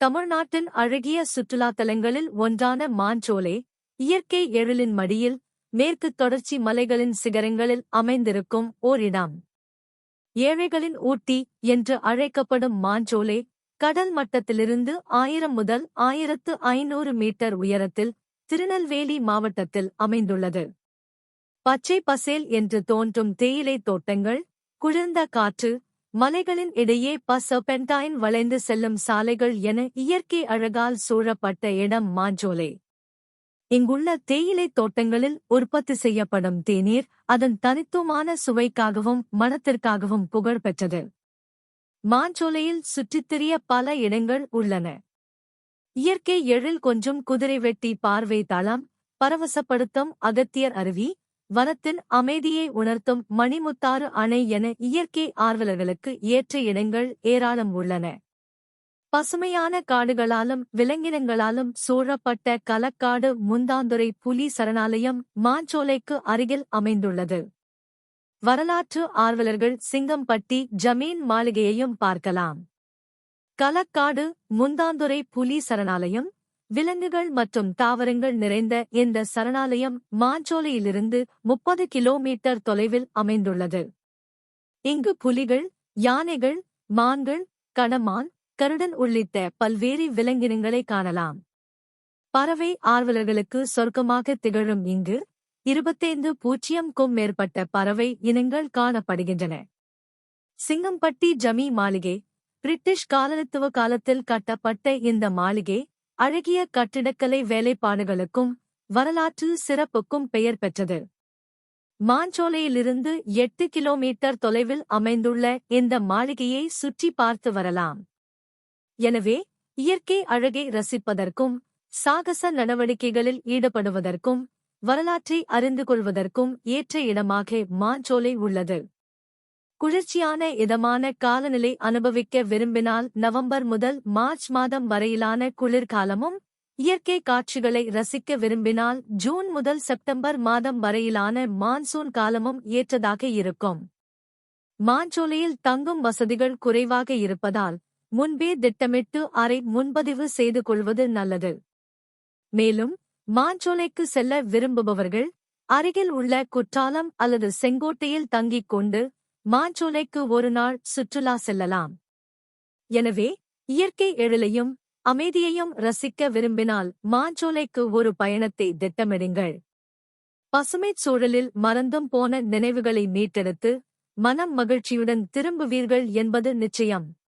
தமிழ்நாட்டின் அழகிய சுற்றுலா தலங்களில் ஒன்றான மாஞ்சோலை இயற்கை எழிலின் மடியில் மேற்கு தொடர்ச்சி மலைகளின் சிகரங்களில் அமைந்திருக்கும் ஓரிடம் ஏழைகளின் ஊட்டி என்று அழைக்கப்படும் மாஞ்சோலை கடல் மட்டத்திலிருந்து ஆயிரம் முதல் ஆயிரத்து ஐநூறு மீட்டர் உயரத்தில் திருநெல்வேலி மாவட்டத்தில் அமைந்துள்ளது. பச்சை பசேல் என்று தோன்றும் தேயிலை தோட்டங்கள் குளிர்ந்த காற்று மலைகளின் இடையே பசபென்டாயின் வளைந்து செல்லும் சாலைகள் என இயற்கை அழகால் சூழப்பட்ட இடம் மாஞ்சோலை. இங்குள்ள தேயிலை தோட்டங்களில் உற்பத்தி செய்யப்படும் தேநீர் அதன் தனித்துவமான சுவைக்காகவும் மணத்திற்காகவும் புகழ் பெற்றது. மாஞ்சோலையில் சுற்றித் திரிய பல இடங்கள் உள்ளன. இயற்கை எழில் கொஞ்சம் குதிரை வெட்டி பார்வை தளம் பரவசப்படுத்தும் அகத்தியர் அருவி வனத்தின் அமைதியை உணர்த்தும் மணிமுத்தாறு அணை என இயற்கை ஆர்வலர்களுக்கு ஏற்ற இடங்கள் ஏராளம் உள்ளன. பசுமையான காடுகளாலும் விலங்கினங்களாலும் சூழப்பட்ட கலக்காடு முந்தாந்துறை புலி சரணாலயம் மாஞ்சோலைக்கு அருகில் அமைந்துள்ளது. வரலாற்று ஆர்வலர்கள் சிங்கம்பட்டி ஜமீன் மாளிகையையும் பார்க்கலாம். கலக்காடு முந்தாந்துறை புலி சரணாலயம் விலங்குகள் மற்றும் தாவரங்கள் நிறைந்த இந்த சரணாலயம் மாஞ்சோலையிலிருந்து முப்பது கிலோமீட்டர் தொலைவில் அமைந்துள்ளது. இங்கு புலிகள் யானைகள் மான்கள் கணமான் கருடன் உள்ளிட்ட பல்வேறு விலங்கினங்களை காணலாம். பறவை ஆர்வலர்களுக்கு சொர்க்கமாக திகழும் இங்கு இருபத்தைந்து பூஜ்ஜியம்க்கும் மேற்பட்ட பறவை இனங்கள் காணப்படுகின்றன. சிங்கம்பட்டி ஜமி மாளிகை பிரிட்டிஷ் காலனித்துவ காலத்தில் கட்டப்பட்ட இந்த மாளிகை அழகிய கட்டிடக்கலை வேலைப்பாடுகளுக்கும் வரலாற்று சிறப்புக்கும் பெயர் பெற்றது. மாஞ்சோலையிலிருந்து எட்டு கிலோமீட்டர் தொலைவில் அமைந்துள்ள இந்த மாளிகையை சுற்றி பார்த்து வரலாம். எனவே இயற்கை அழகை ரசிப்பதற்கும் சாகச நடவடிக்கைகளில் ஈடுபடுவதற்கும் வரலாற்றை அறிந்து கொள்வதற்கும் ஏற்ற இடமாக மாஞ்சோலை உள்ளது. குளிர்ச்சியான இதமான காலநிலை அனுபவிக்க விரும்பினால் நவம்பர் முதல் மார்ச் மாதம் வரையிலான குளிர்காலமும் இயற்கை காட்சிகளை ரசிக்க விரும்பினால் ஜூன் முதல் செப்டம்பர் மாதம் வரையிலான மான்சூன் காலமும் ஏற்றதாக இருக்கும். மாஞ்சோலையில் தங்கும் வசதிகள் குறைவாக இருப்பதால் முன்பே திட்டமிட்டு அறை முன்பதிவு செய்து கொள்வது நல்லது. மேலும் மாஞ்சோலைக்கு செல்ல விரும்புபவர்கள் அருகில் உள்ள குற்றாலம் அல்லது செங்கோட்டையில் தங்கிக் கொண்டு மாஞ்சோலைக்கு ஒரு நாள் சுற்றுலா செல்லலாம். எனவே இயற்கை எழிலையும் அமைதியையும் ரசிக்க விரும்பினால் மாஞ்சோலைக்கு ஒரு பயணத்தை திட்டமிடுங்கள். பசுமைச் சூழலில் மறந்தும் போன நினைவுகளை மீட்டெடுத்து மனம் மகிழ்ச்சியுடன் திரும்புவீர்கள் என்பது நிச்சயம்.